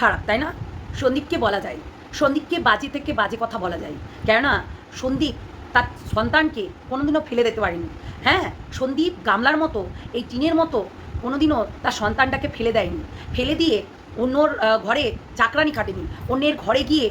খারাপ, তাই না? সন্দীপকে বলা যায়। সন্দীপকে বাজে থেকে বাজে কথা বলা যায়। কেননা, সন্দীপ তার সন্তানকে কোনোদিনও ফেলে দিতে পারেনি। হ্যাঁ সন্দীপ গামলার মতো, এই টিনের মতো কোনোদিনও তার সন্তানটাকে ফেলে দেয়নি। ফেলে দিয়ে অন্যর ঘরে চাকরানি খাটেনি। অন্যের ঘরে গিয়ে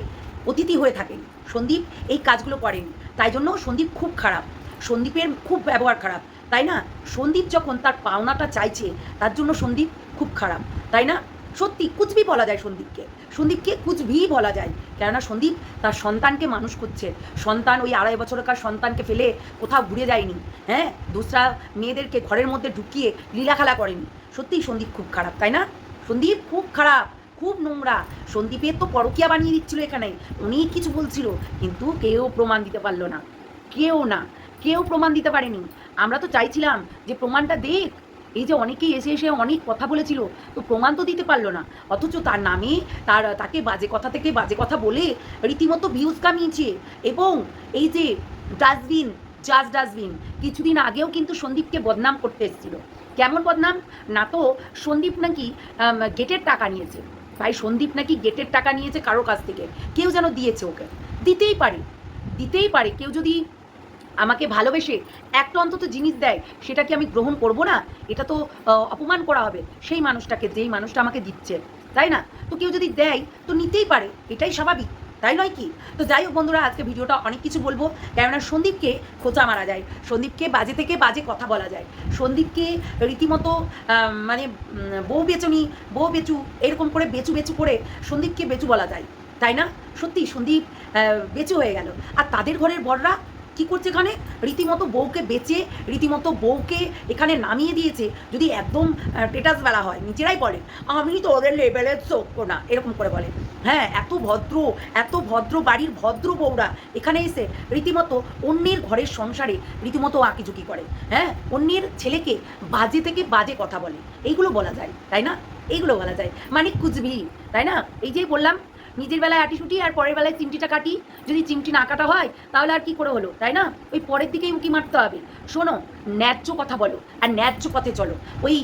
অতিথি হয়ে থাকেন। সন্দীপ এই কাজগুলো করেন। তাই জন্য সন্দীপ খুব খারাপ। সন্দীপের খুব ব্যবহার খারাপ। তাই না? সন্দীপ যখন তার পাওনাটা চাইছে, তার জন্য সন্দীপ খুব খারাপ। তাই না? সত্যি কুচবি বলা যায় সন্দীপকে। সন্দীপকে কুচবি বলা যায়। কেননা সন্দীপ তার সন্তানকে মানুষ করছে। সন্তান ওই আড়াই বছরকার সন্তানকে ফেলে কোথাও ঘুরে যায়নি। হ্যাঁ? দুসরা মেয়েদেরকে ঘরের মধ্যে ঢুকিয়ে লীলাখেলা করেনি। সত্যিই সন্দীপ খুব খারাপ, তাই না? সন্দীপ খুব খারাপ, খুব নোংরা। সন্দীপের তো পরকিয়া বানিয়ে দিচ্ছিল এখানে। অনেক কিছু বলছিল, কিন্তু কেউ প্রমাণ দিতে পারল না। কেউ না। কেউ প্রমাণ দিতে পারেনি। আমরা তো চাইছিলাম যে প্রমাণটা দেখ এই যে অনেকেই এসে এসে অনেক কথা বলেছিল, তো প্রমাণ তো দিতে পারল না। অথচ তার নামে, তার, তাকে বাজে কথা থেকে বাজে কথা বলে রীতিমতো ভিউজ কামিয়েছে। এবং এই যে ডাস্টবিন জাজ ডাস্টবিন, কিছুদিন আগেও কিন্তু সন্দীপকে বদনাম করতে এসেছিল। কেমন বদনাম? না তো সন্দীপ নাকি গেটের টাকা নিয়েছে। ভাই সন্দীপ নাকি গেটের টাকা নিয়েছে কারও কাছ থেকে। কেউ যেন দিয়েছে ওকে। দিতেই পারে। দিতেই পারে। কেউ যদি আমাকে ভালোবেসে একটা অন্তত জিনিস দেয়, সেটা কি আমি গ্রহণ করব না? এটা তো অপমান করা হবে। সেই মানুষটাকে, যেই মানুষটা আমাকে দিচ্ছে, তাই না? তো কেউ যদি দেয়, তো নিতেই পারে, এটাই স্বাভাবিক, তাই নয় কি? তো যাই হোক বন্ধুরা, আজকে ভিডিওটা অনেক কিছু বলব। কেননা সন্দীপকে খোঁচা মারা যায়, সন্দীপকে বাজে থেকে বাজে কথা বলা যায়। সন্দীপকে রীতিমতো মানে বউ বেচুনি, বউ বেচু, এরকম করে বেচু বেচু করে সন্দীপকে বেচু বলা যায়, তাই না? সত্যি সন্দীপ বেচু হয়ে গেল। আর তাদের ঘরের বড়রা কি করছে এখানে? রীতিমতো বউকে বেচে, রীতিমতো বউকে এখানে নামিয়ে দিয়েছে। যদি একদম টেটাস বেলা হয়, নিজেরাই বলে, আমি তো ওদের লেভেলের সভ্য না। এরকম করে বলে। হ্যাঁ এত ভদ্র এত ভদ্র বাড়ির ভদ্র বউরা এখানে এসে রীতিমতো অন্যের ঘরের সংসারে রীতিমতো আঁকিঝুঁকি করে। হ্যাঁ অন্যের ছেলেকে বাজে থেকে বাজে কথা বলে। এইগুলো বলা যায়, তাই না? এইগুলো বলা যায়। মানে কুচবি তাই না? এই যে বললাম নিজের বেলায় আটিসুটি আর পরের বেলায় চিমটিটা কাটি। যদি চিমটি না কাটা হয়, তাহলে আর কি করে হলো, তাই না? ওই পরের দিকেই উঁকি মারতে হবে। শোনো, ন্যায্য কথা বলো আর ন্যায্য পথে চলো। ওই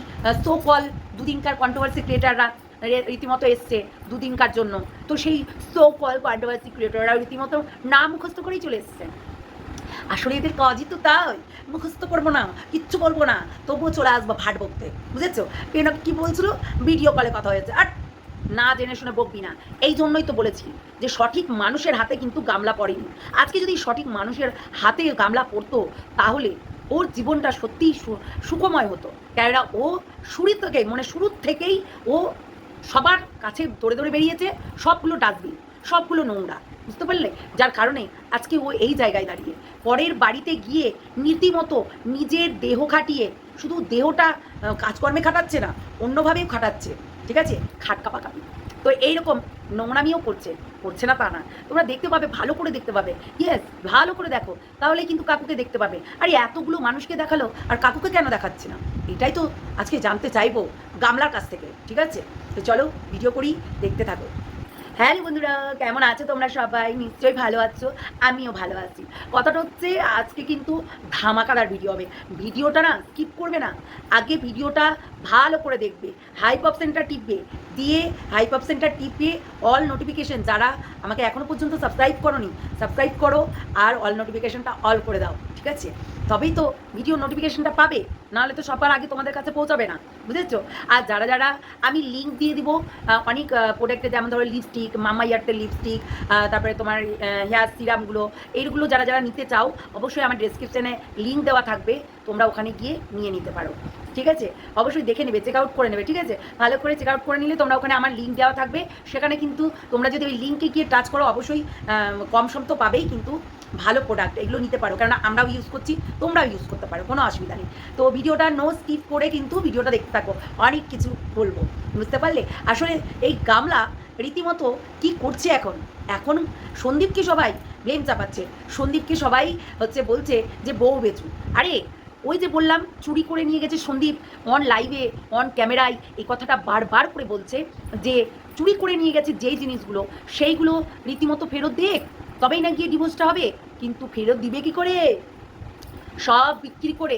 সো কল দুদিনকার কন্ট্রোভার্সি ক্রিয়েটাররা রীতিমতো এসছে দুদিনকার জন্য। তো সেই সো কল কন্ট্রোভার্সি ক্রিয়েটাররা রীতিমতো না মুখস্থ করেই চলে এসছে। আসলে এদের কাজই তো তাই। মুখস্থ করব না, কিচ্ছু বলব না। তবুও চলে আসব ভাট বকতে। বুঝেছ? কেন কি বলছিল? ভিডিও কলে কথা হয়েছে। আর না জেনে শুনে বকবি না। এই জন্যই তো বলেছি যে সঠিক মানুষের হাতে কিন্তু গামলা পড়েনি। আজকে যদি সঠিক মানুষের হাতে গামলা পড়তো, তাহলে ওর জীবনটা সত্যিই সুখময় হতো। কেননা ও শুরু থেকে মানে শুরুর থেকেই ও সবার কাছে দৌড়ে দৌড়ে বেরিয়েছে। সবগুলো ডাস্টবিন, সবগুলো নোংরা, বুঝতে পারলে? যার কারণে আজকে ও এই জায়গায় দাঁড়িয়ে। পরের বাড়িতে গিয়ে নীতিমতো নিজের দেহ খাটিয়ে, শুধু দেহটা কাজকর্মে খাটাচ্ছে না, অন্যভাবেও খাটাচ্ছে। ঠিক আছে? খাট কাপাকাপি তো এইরকম নোংরামিও করছে করছে না তা না। তোমরা দেখতে পাবে, ভালো করে দেখতে পাবে। ইয়েস ভালো করে দেখো। তাহলে কিন্তু কাকুকে দেখতে পাবে। আর এতগুলো মানুষকে দেখাল, আর কাকুকে কেন দেখাচ্ছে না? এটাই তো আজকে জানতে চাইব, গামলার কাছ থেকে, ঠিক আছে? তো চলো ভিডিও করি, দেখতে থাকো। হ্যালো বন্ধুরা, কেমন আছো তোমরা সবাই? নিশ্চয়ই ভালো আছো, আমিও ভালো আছি। কথাটা হচ্ছে, আজকে কিন্তু ধামাকাদার ভিডিও হবে। ভিডিওটা না স্কিপ করবে না। আগে ভিডিওটা ভালো করে দেখবে হাইপ অপশানটা টিপবে, দিয়ে হাইপ অপশানটা টিপে অল নোটিফিকেশন যারা আমাকে এখনও পর্যন্ত সাবস্ক্রাইব করোনি সাবস্ক্রাইব করো আর অল নোটিফিকেশনটা অল করে দাও, ঠিক আছে? তবেই তো ভিডিও নোটিফিকেশনটা পাবে। নাহলে তো সবার আগে তোমাদের কাছে পৌঁছাবে না। বুঝেছ? আর যারা যারা আমি লিঙ্ক দিয়ে দিব অনেক প্রোডাক্টে যেমন ধরো লিপস্টিক মামা ইয়ার্থের লিপস্টিক তারপরে তোমার হেয়ার সিরামগুলো এইগুলো যারা যারা নিতে চাও, অবশ্যই আমার ডেসক্রিপশানে লিঙ্ক দেওয়া থাকবে। তোমরা ওখানে গিয়ে নিয়ে নিতে পারো। ঠিক আছে? অবশ্যই দেখে নেবে চেক আউট করে নেবে, ঠিক আছে? ভালো করে চেক আউট করে নিলে তোমরা ওখানে আমার লিঙ্ক দেওয়া থাকবে। সেখানে কিন্তু তোমরা যদি ওই লিঙ্কে গিয়ে টাচ করো, অবশ্যই কম সম তো পাবেই, কিন্তু ভালো প্রোডাক্ট এগুলো নিতে পারো। কারণ আমরাও ইউজ করছি, তোমরাও ইউজ করতে পারো, কোনো অসুবিধা নেই। তো ভিডিওটা নো স্কিপ করে কিন্তু ভিডিওটা দেখতে থাকো। অনেক কিছু বলব, বুঝতে পারলে? আসলে এই গামলা রীতিমতো কি করছে এখন? এখন সন্দীপকে সবাই ব্লেম চাপাচ্ছে। সন্দীপকে সবাই হচ্ছে বলছে যে বউ বেচু আরে, ওই যে বললাম, চুরি করে নিয়ে গেছে সন্দীপ অন লাইভে অন ক্যামেরায় এই কথাটা বারবার করে বলছে যে, চুরি করে নিয়ে গেছে যেই জিনিসগুলো, সেইগুলো রীতিমতো ফেরত দেখ তবেই না গিয়ে ডিভোর্সটা হবে? কিন্তু ফেরত দিবে কি করে? সব বিক্রি করে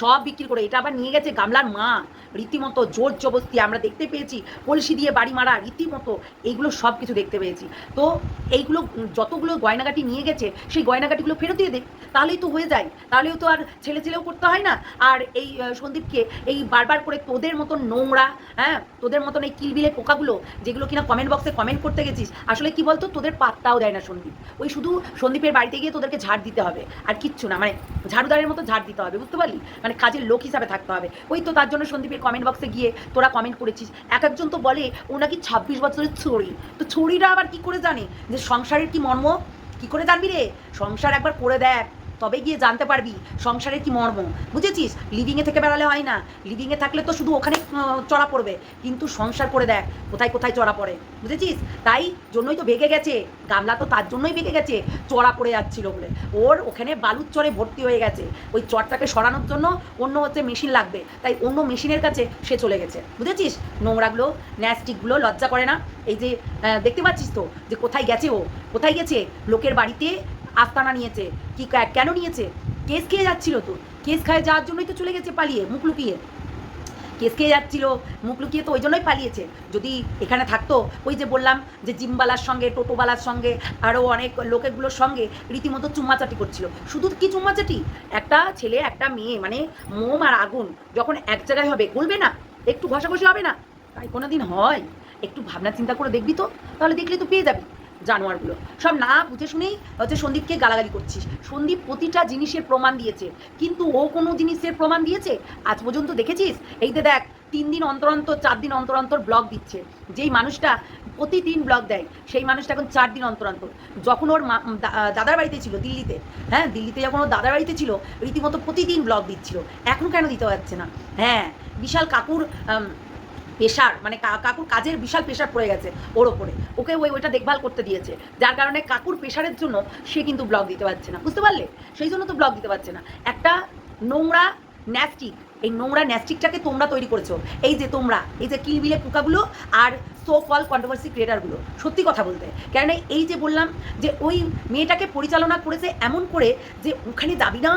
সব বিক্রি করে, এটা আবার নিয়ে গেছে গামলার মা। রীতিমতো জোর জবস্তি আমরা দেখতে পেয়েছি, কলসি দিয়ে বাড়ি মারা, রীতিমতো এইগুলো সব কিছু দেখতে পেয়েছি। তো এইগুলো, যতগুলো গয়নাগাটি নিয়ে গেছে, সেই গয়নাগাটিগুলো ফেরত দিয়ে দে, তাহলেই তো হয়ে যায়। তাহলেও তো আর ছেলে ছেলেও করতে হয় না। আর এই সন্দীপকে এই বারবার করে তোদের মতন নোংরা হ্যাঁ তোদের মতন এই কিলবিলে পোকাগুলো, যেগুলো কিনা কমেন্ট বক্সে কমেন্ট করতে গেছিস, আসলে কি বলতো, তোদের পাত্তাও দেয় না সন্দীপ। ওই শুধু সন্দীপের বাড়িতে গিয়ে তোদেরকে ঝাড় দিতে হবে, আর কিচ্ছু না মানে ঝাড়ুদারের মতো ঝাড় দিতে হবে, বুঝতে পারলি? মানে কাজের লোক হিসাবে থাকতে হবে। ওই তো তার জন্য সন্দীপের কমেন্ট বক্সে গিয়ে তোরা কমেন্ট করেছিস। এক একজন তো বলে, ও নাকি ছাব্বিশ বছরের ছড়ি তো ছড়িরা আবার কি করে জানে? যে সংসারের কি মর্ম? কি করে জানবি রে? সংসার একবার করে দেখ। তবে গিয়ে জানতে পারবি, সংসারের কি মর্ম। বুঝেছিস? লিভিংয়ে থেকে বেড়ালে হয় না। লিভিংয়ে থাকলে তো শুধু ওখানে চড়া পড়বে। কিন্তু সংসার করে দেখ, কোথায় কোথায় চড়া পড়ে। বুঝেছিস? তাই জন্যই তো ভেগে গেছে। গামলা তো তার জন্যই ভেগে গেছে। চড়া পড়ে যাচ্ছিল বলে। ওর ওখানে বালুর চরে ভর্তি হয়ে গেছে। ওই চরটাকে সরানোর জন্য অন্য হচ্ছে মেশিন লাগবে। তাই অন্য মেশিনের কাছে সে চলে গেছে। বুঝেছিস? নোংরাগুলো, ন্যাস্টিকগুলো লজ্জা করে না। এই যে দেখতে পাচ্ছিস তো? যে কোথায় গেছে ও? কোথায় গেছে? লোকের বাড়িতে আস্তানা নিয়েছে। কি কেন নিয়েছে? কেস খেয়ে যাচ্ছিল তো। কেস খায় যাওয়ার জন্যই তো চলে গেছে পালিয়ে, মুখ লুকিয়ে। কেস খেয়ে যাচ্ছিল, মুখ লুকিয়ে তো ওই জন্যই পালিয়েছে। যদি এখানে থাকতো, ওই যে বললাম যে জিমবালার সঙ্গে, টোটোবালার সঙ্গে আরও অনেক লোকেগুলোর সঙ্গে রীতিমতো চুম্মাচাটি করছিল। শুধু কি চুম্মাচাটি? একটা ছেলে, একটা মেয়ে মানে মোম আর আগুন, যখন এক জায়গায় হবে গলবে না, একটু ঘষাঘষি হবে না? তাই কোনো দিন হয়? একটু ভাবনা চিন্তা করে দেখবি তো, তাহলে দেখলে তো পেয়ে যাবি। জানোয়ারগুলো। সব না বুঝে শুনেই হচ্ছে সন্দীপকে গালাগালি করছিস। সন্দীপ প্রতিটা জিনিসের প্রমাণ দিয়েছে। কিন্তু ও কোনো জিনিসের প্রমাণ দিয়েছে? আজ পর্যন্ত দেখেছিস? এই যে দেখ, তিন দিন অন্তর অন্তর, চার দিন অন্তর অন্তর ব্লগ দিচ্ছে। যেই মানুষটা প্রতিদিন ব্লগ দেয়, সেই মানুষটা এখন চার দিন অন্তর অন্তর। যখন ওর দাদার বাড়িতে ছিল দিল্লিতে হ্যাঁ দিল্লিতে যখন ওর দাদার বাড়িতে ছিল, রীতিমতো প্রতিদিন ব্লগ দিচ্ছিল। এখন কেন দিতে পারছে না? হ্যাঁ বিশাল কাকুর আম, প্রেশার মানে কাকুর কাজের বিশাল প্রেশার পড়ে গেছে ওর ওপরে। ওকে ওই ওইটা দেখভাল করতে দিয়েছে। যার কারণে কাকুর প্রেশারের জন্য সে কিন্তু ব্লগ দিতে পারছে না। বুঝতে পারলে? সেই জন্য তো ব্লগ দিতে পারছে না। একটা নোংরা ন্যাস্টিক এই নোংরা ন্যাস্টিকটাকে তোমরা তৈরি করেছ। এই যে তোমরা এই যে কিলবিলে পোকাগুলো আর সো কল কন্ট্রোভার্সি ক্রিয়েটারগুলো সত্যি কথা বলতে। কেননা এই যে বললাম যে ওই মেয়েটাকে পরিচালনা করেছে এমন করে যে ওখানে যাবি না,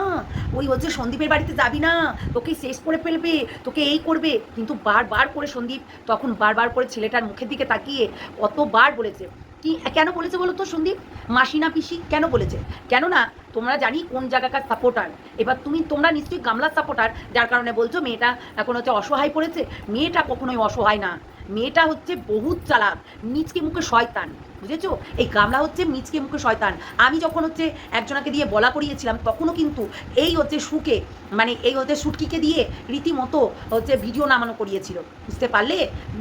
ওই হচ্ছে সন্দীপের বাড়িতে যাবি না, তোকে শেষ করে ফেলবে, তোকে এই করবে। কিন্তু বারবার করে সন্দীপ, তখন বারবার করে ছেলেটার মুখের দিকে তাকিয়ে কতবার বলেছে। কি, কেন বলেছে বলো তো সন্দীপ? মাসি না পিসি, কেন বলেছে? কেননা তোমরা জানি কোন জায়গাকার সাপোর্টার এবার তুমি, তোমরা নিশ্চয়ই গামলার সাপোর্টার যার কারণে বলছো মেয়েটা এখন হচ্ছে অসহায় পড়েছে। মেয়েটা কখনোই অসহায় না। মেয়েটা হচ্ছে বহুত চালাক নিজকে মুখে শয়তান। বুঝেছ? এই গামলা হচ্ছে মিচকে মুখে শয়তান। আমি যখন হচ্ছে একজনাকে দিয়ে বলা করিয়েছিলাম, তখনও কিন্তু এই হচ্ছে সুকে মানে এই হচ্ছে সুটকিকে দিয়ে রীতিমতো হচ্ছে ভিডিও নামানো করিয়েছিল। বুঝতে পারলে?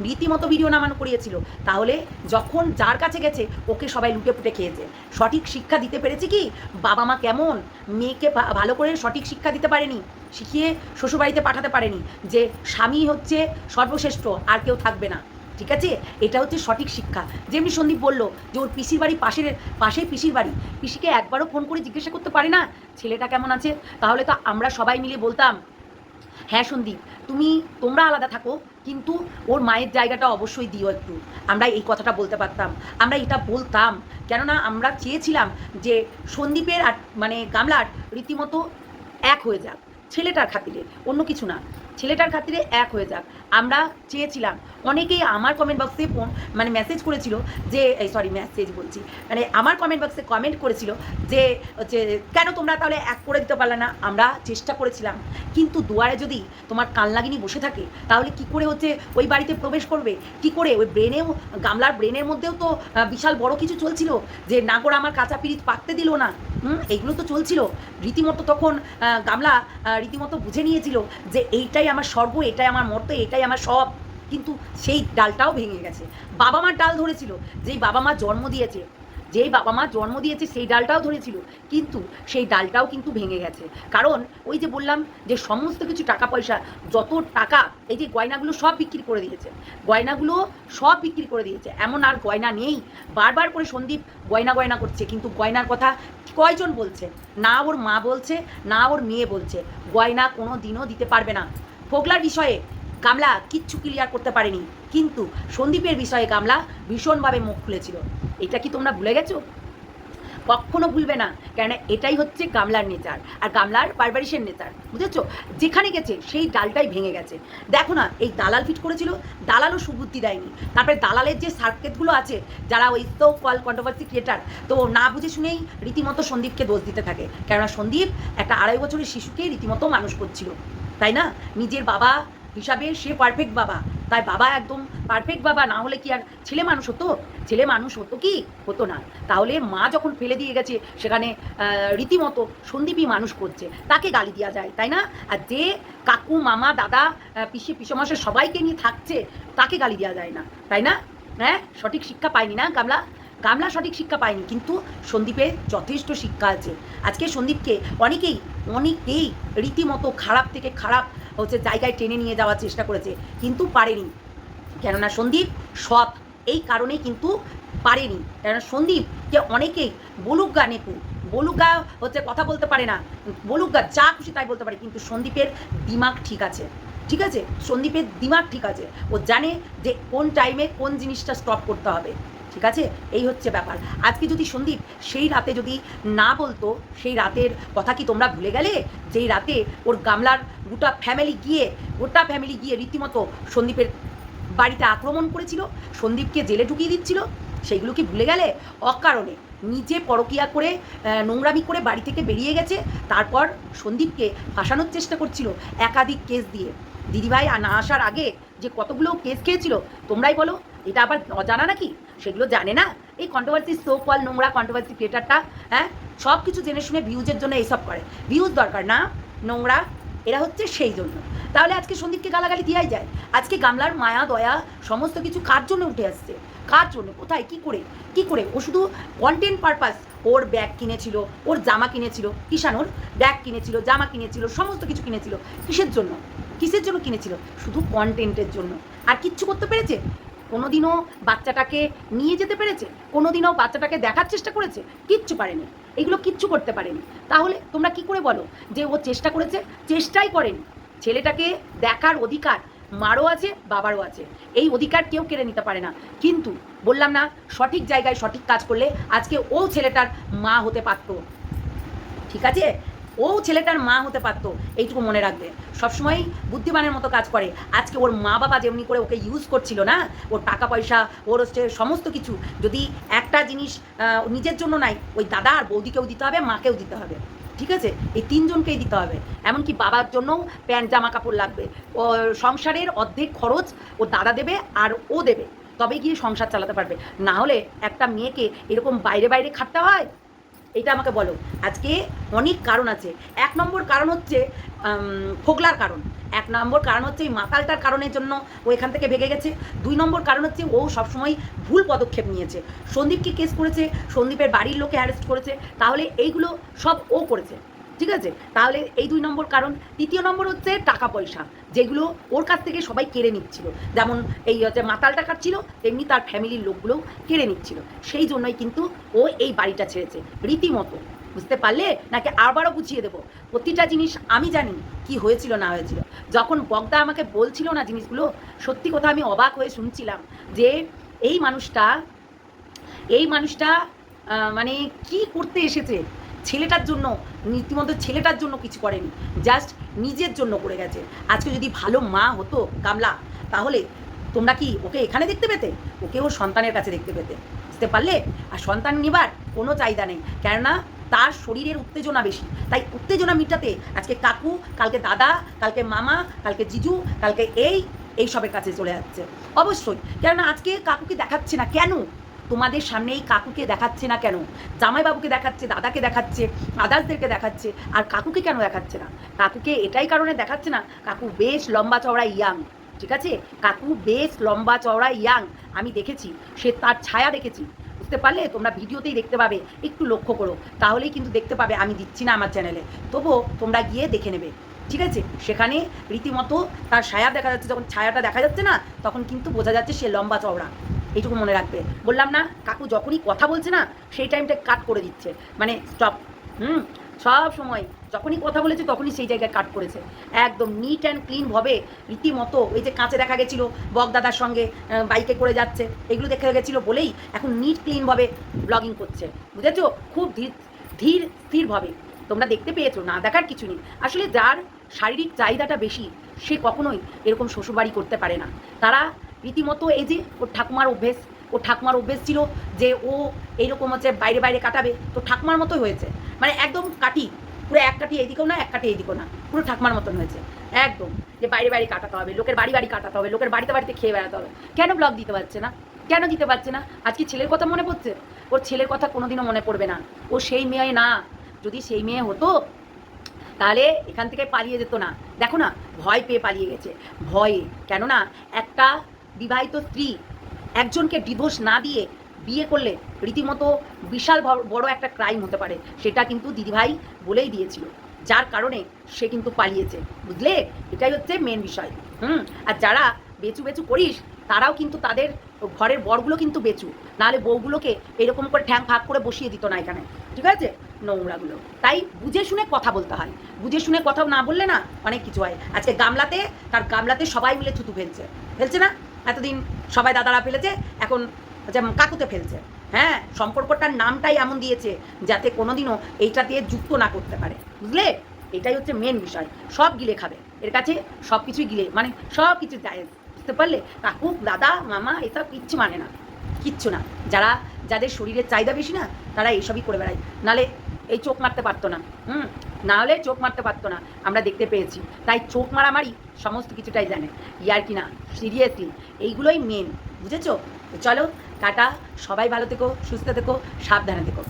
রীতিমতো ভিডিও নামানো করিয়েছিল। তাহলে যখন যার কাছে গেছে, ওকে সবাই লুটে পুটে খেয়েছে। সঠিক শিক্ষা দিতে পেরেছে কি? বাবা মা কেমন? মেয়েকে ভালো করে সঠিক শিক্ষা দিতে পারেনি? শিখিয়ে শ্বশুরবাড়িতে পাঠাতে পারেনি? যে স্বামী হচ্ছে সর্বশ্রেষ্ঠ, আর কেউ থাকবে না। ঠিক আছে? এটা হচ্ছে সঠিক শিক্ষা। যেমনি সন্দীপ বলল যে ওর পিসির বাড়ি পাশের পাশের পিসির বাড়ি। পিসিকে একবারও ফোন করে জিজ্ঞাসা করতে পারে না? ছেলেটা কেমন আছে? তাহলে তো আমরা সবাই মিলে বলতাম হ্যাঁ সন্দীপ, তুমি, তোমরা আলাদা থাকো, কিন্তু ওর মায়ের জায়গাটা অবশ্যই দিও একটু। আমরা এই কথাটা বলতে পারতাম। আমরা এটা বলতাম। কেননা আমরা চেয়েছিলাম যে সন্দীপের আর মানে গামলার রীতিমতো এক হয়ে যাক। ছেলেটার খাতিরে। অন্য কিছু না। ছেলেটার খাতিরে এক হয়ে যাক। আমরা চেয়েছিলাম, অনেকেই আমার কমেন্ট বক্সে ফোন মানে মেসেজ করেছিল যে সরি মেসেজ বলছি মানে আমার কমেন্ট বক্সে কমেন্ট করেছিল যে হচ্ছে কেন তোমরা তাহলে এক করে দিতে পারলে না? আমরা চেষ্টা করেছিলাম, কিন্তু দুয়ারে যদি তোমার কান লাগিনি বসে থাকে, তাহলে কি করে হচ্ছে ওই বাড়িতে প্রবেশ করবে? কি করে? ওই ব্রেনেও গামলার ব্রেনের মধ্যেও তো বিশাল বড় কিছু চলছিল, যে নাগর আমার কাঁচা পিরিচ পাকতে দিল না, হুম? এইগুলো তো চলছিল। রীতিমতো তখন গামলা রীতিমতো বুঝে নিয়েছিল যে এইটাই আমার স্বর্গ, এটাই আমার মর্ত, এটাই আমার সব। কিন্তু সেই ডালটাও ভেঙে গেছে। বাবা মার ডাল ধরেছিল, যেই বাবা মা জন্ম দিয়েছে, যেই বাবা মা জন্ম দিয়েছে সেই ডালটাও ধরেছিল, কিন্তু সেই ডালটাও কিন্তু ভেঙে গেছে। কারণ ওই যে বললাম যে সমস্ত কিছু টাকা পয়সা, যত টাকা, এই যে গয়নাগুলো সব বিক্রি করে দিয়েছে, গয়নাগুলো সব বিক্রি করে দিয়েছে। এমন আর গয়না নেই। বারবার করে সন্দীপ গয়না গয়না করছে, কিন্তু গয়নার কথা কয়জন বলছে? না ওর মা বলছে, না ওর মেয়ে বলছে। গয়না কোনো দিনও দিতে পারবে না। ফোগলার বিষয়ে গামলা কিচ্ছু ক্লিয়ার করতে পারেনি। কিন্তু সন্দীপের বিষয়ে গামলা ভীষণভাবে মুখ খুলেছিল। এটা কি তোমরা ভুলে গেছো? কখনো ভুলবে না কেন এটাই হচ্ছে গামলার নেচার, আর গামলার বারবারিসের নেচার, বুঝেছ? যেখানে গেছে, সেই ডালটাই ভেঙে গেছে। দেখো না, এই দালাল ফিট করেছিল, দালালও সুবুদ্ধি দেয়নি। তারপরে দালালের যে সার্কেটগুলো আছে, যারা ওই তো কল কন্ট্রোভার্সি ক্রিয়েটার তো না বুঝে শুনেই রীতিমতো সন্দীপকে দোষ দিতে থাকে। কেননা সন্দীপ একটা আড়াই বছরের শিশুকে রীতিমতো মানুষ করছিল। তাই না? নিজের বাবা হিসাবে সে পারফেক্ট বাবা। তাই বাবা একদম পারফেক্ট বাবা, না হলে কি আর ছেলে মানুষ হতো? ছেলে মানুষ হতো কি? হতো না। তাহলে মা যখন ফেলে দিয়ে গেছে, সেখানে রীতিমতো সন্দীপই মানুষ করছে। তাকে গালি দেওয়া যায়, তাই না? আর যে কাকু, মামা, দাদা পিসি, পিসমশাই সবাইকে নিয়ে থাকছে, তাকে গালি দেওয়া যায় না। তাই না? হ্যাঁ? সঠিক শিক্ষা পায়নি না গামলা? গামলা সঠিক শিক্ষা পায়নি, কিন্তু সন্দীপের যথেষ্ট শিক্ষা আছে। আজকে সন্দীপকে অনেকেই অনেকেই রীতিমতো খারাপ থেকে খারাপ হচ্ছে জায়গায় টেনে নিয়ে যাওয়ার চেষ্টা করেছে, কিন্তু পারেনি। কেননা সন্দীপ সৎ, এই কারণেই কিন্তু পারেনি। কেননা সন্দীপ সন্দীপকে অনেকেই বলুক গা নেকু, বলুক গা হচ্ছে কথা বলতে পারে না, বলুক গা যা খুশি তাই বলতে পারে, কিন্তু সন্দীপের দিমাগ ঠিক আছে। ঠিক আছে? সন্দীপের দিমাগ ঠিক আছে। ও জানে যে কোন টাইমে কোন জিনিসটা স্টপ করতে হবে। ঠিক আছে? এই হচ্ছে ব্যাপার। আজকে যদি সন্দীপ সেই রাতে যদি না বলতো, সেই রাতের কথা কি তোমরা ভুলে গেলে? যেই রাতে ওর গামলার গোটা ফ্যামিলি গিয়ে, গোটা ফ্যামিলি গিয়ে রীতিমতো সন্দীপের বাড়িতে আক্রমণ করেছিল, সন্দীপকে জেলে ঢুকিয়ে দিচ্ছিল, সেইগুলো কি ভুলে গেলে? অকারণে নিজে পরকিয়া করে নোংরামি করে বাড়ি থেকে বেরিয়ে গেছে, তারপর সন্দীপকে ফাঁসানোর চেষ্টা করছিল একাধিক কেস দিয়ে। দিদিভাই না আসার আগে যে কতগুলো কেস খেয়েছিল, তোমরাই বলো। এটা আবার অজানা নাকি? সেগুলো জানে না? এই কন্ট্রোভার্সি সো কল নোংরা কন্ট্রোভার্সি ক্রিয়েটারটা হ্যাঁ? সব কিছু জেনে শুনে ভিউজের জন্য এইসব করে। ভিউজ দরকার না, নোংরা, এরা হচ্ছে সেই জন্য। তাহলে আজকে সন্দীপকে গালাগালি দিয়াই যায়? আজকে গামলার মায়া, দয়া, সমস্ত কিছু কার জন্য উঠে আসছে? কার জন্য? কোথায়? কি করে? কি করে? ও শুধু কন্টেন্ট পারপাস ওর ব্যাগ কিনেছিল, ওর জামা কিনেছিল কিষানোর ব্যাগ কিনেছিল, জামা কিনেছিল, সমস্ত কিছু কিনেছিল। কিসের জন্য? কিসের জন্য কিনেছিল? শুধু কন্টেন্টের জন্য। আর কিচ্ছু করতে পেরেছে? কোনোদিনও বাচ্চাটাকে নিয়ে যেতে পেরেছে? কোনোদিনও বাচ্চাটাকে দেখার চেষ্টা করেছে? কিচ্ছু পারেনি। এগুলো কিচ্ছু করতে পারেনি। তাহলে তোমরা কি করে বলো যে ও চেষ্টা করেছে? চেষ্টাই করেনি। ছেলেটাকে দেখার অধিকার মারও আছে, বাবারও আছে। এই অধিকার কেউ কেড়ে নিতে পারে না। কিন্তু বললাম না, সঠিক জায়গায় সঠিক কাজ করলে আজকে ও ছেলেটার মা হতে পারতো। ঠিক আছে? ও ছেলেটার মা হতে পারতো, এইটুকু মনে রাখবে। সবসময় বুদ্ধিমানের মতো কাজ করে। আজকে ওর মা বাবা যেমনি করে ওকে ইউজ করছিল না, ওর টাকা পয়সা, ওর হচ্ছে সমস্ত কিছু, যদি একটা জিনিস নিজের জন্য নাই, ওই দাদা আর বৌদিকেও দিতে হবে, মাকেও দিতে হবে। ঠিক আছে? এই তিনজনকেই দিতে হবে। এমনকি বাবার জন্যও প্যান্ট জামা কাপড় লাগবে। ও, সংসারের অর্ধেক খরচ ও দাদা দেবে আর ও দেবে। তবে গিয়ে সংসার চালাতে পারবে। না হলে একটা মেয়েকে এরকম বাইরে বাইরে খাটতে হয়? এটা আমাকে বলো। আজকে অনেক কারণ আছে। এক নম্বর কারণ হচ্ছে ফোগলার কারণ। এক নম্বর কারণ হচ্ছে এই মাতালটার কারণের জন্য ও এখান থেকে ভেগে গেছে। দুই নম্বর কারণ হচ্ছে ও সবসময় ভুল পদক্ষেপ নিয়েছে। সন্দীপকে কেস করেছে, সন্দীপের বাড়ির লোকে অ্যারেস্ট করেছে। তাহলে এইগুলো সব ও করেছে। ঠিক আছে? তাহলে এই দুই নম্বর কারণ। তৃতীয় নম্বর হচ্ছে টাকা পয়সা, যেগুলো ওর কাছ থেকে সবাই কেড়ে নিচ্ছিল। যেমন এই হচ্ছে মাতালটা কাটছিল তেমনি তার ফ্যামিলির লোকগুলো কেড়ে নিচ্ছিল। সেই জন্যই কিন্তু ও এই বাড়িটা ছেড়েছে। রীতিমতো, বুঝতে পারলে? নাকি আবারও বুঝিয়ে দেবো? প্রতিটা জিনিস আমি জানি কি হয়েছিল, না হয়েছিল। যখন বগদা আমাকে বলছিল না জিনিসগুলো, সত্যি কথা আমি অবাক হয়ে শুনছিলাম যে এই মানুষটা এই মানুষটা মানে কি করতে এসেছে? ছেলেটার জন্য রীতিমতো ছেলেটার জন্য কিছু করেনি জাস্ট নিজের জন্য করে গেছে। আজকে যদি ভালো মা হতো, কামলা, তাহলে তোমরা কি ওকে এখানে দেখতে পেতে? ওকে ওর সন্তানের কাছে দেখতে পেতে। বুঝতে পারলে? আর সন্তান নেবার কোনো চাহিদা নেই। কেননা, তার শরীরের উত্তেজনা বেশি। তাই উত্তেজনা মিটাতে আজকে কাকু, কালকে দাদা, কালকে মামা, কালকে জিজু, কালকে এই, এইসবের কাছে চলে যাচ্ছে। অবশ্যই। কেননা, আজকে কাকুকে দেখাচ্ছে না। কেন? তোমাদের সামনে এই কাকুকে দেখাচ্ছে না কেন? জামাইবাবুকে দেখাচ্ছে, দাদাকে দেখাচ্ছে আদার্সদেরকে দেখাচ্ছে, আর কাকুকে কেন দেখাচ্ছে না? কাকুকে এটাই কারণে দেখাচ্ছে না, কাকু বেশ লম্বা চওড়া ইয়াং, ঠিক আছে? কাকু বেশ লম্বা চওড়া ইয়াং, আমি দেখেছি, সে তার ছায়া দেখেছি, বুঝতে পারলে? তোমরা ভিডিওতেই দেখতে পাবে, একটু লক্ষ্য করো, তাহলেই কিন্তু দেখতে পাবে, আমি দিচ্ছি না আমার চ্যানেলে তবুও তোমরা গিয়ে দেখে নেবে, ঠিক আছে? সেখানে রীতিমতো তার ছায়া দেখা যাচ্ছে, যখন ছায়াটা দেখা যাচ্ছে না, তখন কিন্তু বোঝা যাচ্ছে সে লম্বা চওড়া। এইটুকু মনে রাখবে। বললাম না, কাকু যখনই কথা বলছে না, সেই টাইমটা কাট করে দিচ্ছে। মানে স্টপ হুম, সব সময় যখনই কথা বলেছে তখনই সেই জায়গায় কাট করেছে। একদম নিট অ্যান্ড ক্লিনভাবে রীতিমতো ওই যে কাঁচে দেখা গেছিল বগদাদার সঙ্গে বাইকে করে যাচ্ছে, এগুলো দেখা গেছিল বলেই এখন নিট ক্লিনভাবে ব্লগিং করছে। বুঝেছ? খুব ধীর ধীর স্থিরভাবে তোমরা দেখতে পেয়েছ, না দেখার কিছু নেই। আসলে যার শারীরিক চাহিদাটা বেশি, সে কখনোই এরকম শ্বশুরবাড়ি করতে পারে না। তারা রীতিমতো এই যে ওর ঠাকুমার অভ্যেস, ও ঠাকুমার অভ্যেস ছিল যে ও এইরকম হচ্ছে বাইরে বাইরে কাটাবে, তো ঠাকুমার মতোই হয়েছে। মানে একদম কাটি পুরো এক কাটি এইদিকেও না, এক কাটি এইদিকেও না, পুরো ঠাকুমার মতন হয়েছে। একদম, যে বাইরে বাইরে কাটাতে হবে, লোকের বাড়ি বাড়ি কাটাতে হবে, লোকের বাড়িতে বাড়িতে খেয়ে বেড়াতে হবে। কেন ব্লগ দিতে পারছে না? কেন দিতে পারছে না? আজকে ছেলের কথা মনে পড়ছে? ওর ছেলের কথা কোনোদিনও মনে পড়বে না। ও সেই মেয়ে না। যদি সেই মেয়ে হতো, তাহলে এখান থেকে পালিয়ে যেত না। দেখো না, ভয় পেয়ে পালিয়ে গেছে। ভয়ে। কেননা একটা বিবাহিত স্ত্রী একজনকে ডিভোর্স না দিয়ে বিয়ে করলে রীতিমতো বিশাল বড় একটা ক্রাইম হতে পারে। সেটা কিন্তু দিদিভাই বলেই দিয়েছিল। যার কারণে সে কিন্তু পালিয়েছে। বুঝলে? এটাই হচ্ছে মেন বিষয়। হুম? আর যারা বেচু বেচু করিস, তারাও কিন্তু তাদের ঘরের বরগুলো কিন্তু বেচু। নাহলে বউগুলোকে এরকম করে ঠ্যাং ফাঁক করে বসিয়ে দিত না এখানে। ঠিক আছে? নোংরাগুলো। তাই বুঝে শুনে কথা বলতে হয়। বুঝে শুনে কথা না বললে না অনেক কিছু হয়। আজকে গামলাতে, তার গামলাতে সবাই মিলে থুতু ফেলছে। ফেলছে না? এতদিন সবাই দাদারা ফেলেছে, এখন হচ্ছে কাকুতে ফেলছে। হ্যাঁ সম্পর্কটার নামটাই এমন দিয়েছে যাতে কোনোদিনও এইটা দিয়ে যুক্ত না করতে পারে। বুঝলে? এটাই হচ্ছে মেন বিষয়। সব গিলে খাবে। এর কাছে সব কিছুই গিলে মানে সব কিছু যায়। বুঝতে পারলে? কাকু, দাদা, মামা, এসব কিচ্ছু মানে না। কিচ্ছু না। যারা, যাদের শরীরের চাহিদা বেশি না, তারা এইসবই করে বেড়ায়। নালে এই চোখ মারতে পারতো না। হুম? না হলে চোখ মারতে পারতো না, আমরা দেখতে পেয়েছি। তাই চোখ মারামারি সমস্ত কিছুটাই জানে। ইয়ার কি না? সিরিয়াসলি এইগুলোই মেন বুঝেছ? চলো, টাটা, সবাই ভালো থেকো, সুস্থ থেকো, সাবধানে থেকো।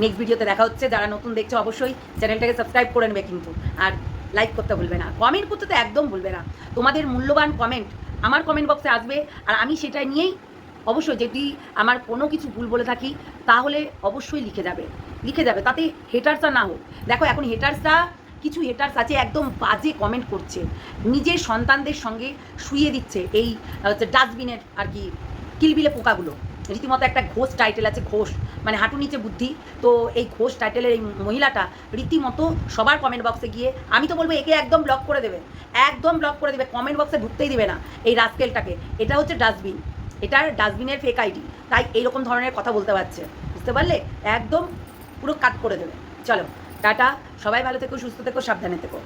নেক্সট ভিডিওতে দেখা হচ্ছে, যারা নতুন দেখছ অবশ্যই চ্যানেলটাকে সাবস্ক্রাইব করে নেবে কিন্তু। আর লাইক করতে ভুলবে না। কমেন্ট করতে তো একদম ভুলবে না। তোমাদের মূল্যবান কমেন্ট আমার কমেন্ট বক্সে আসবে, আর আমি সেটা নিয়েই অবশ্যই যদি আমার কোনো কিছু ভুল বলে থাকি, তাহলে অবশ্যই লিখে যাবে। লিখে যাবে, তাতে হেটার্সটা না হোক। দেখো, এখন হেটার্সরা কিছু হেটার্স আছে, একদম বাজে কমেন্ট করছে। নিজের সন্তানদের সঙ্গে শুইয়ে দিচ্ছে এই, হচ্ছে ডাস্টবিনের আর কি কিলবিলে পোকাগুলো। রীতিমতো একটা ঘোষ টাইটেল আছে, ঘোষ মানে হাঁটু নিচে বুদ্ধি। তো এই ঘোষ টাইটেলের এই মহিলাটা রীতিমতো সবার কমেন্ট বক্সে গিয়ে, আমি তো বলব একে একদম ব্লক করে দেবে। একদম ব্লক করে দেবে কমেন্ট বক্সে ঢুকতেই দেবে না এই রাস্কেলটাকে এটা হচ্ছে ডাস্টবিন। এটার ডাস্টবিনের ফেক আইডি তাই এইরকম ধরনের কথা বলতে পারছে। বুঝতে পারলে? একদম পুরো কাট করে দেবে। চলো টাটা সবাই ভালো থেকো সুস্থ থেকো সাবধানে থেকো।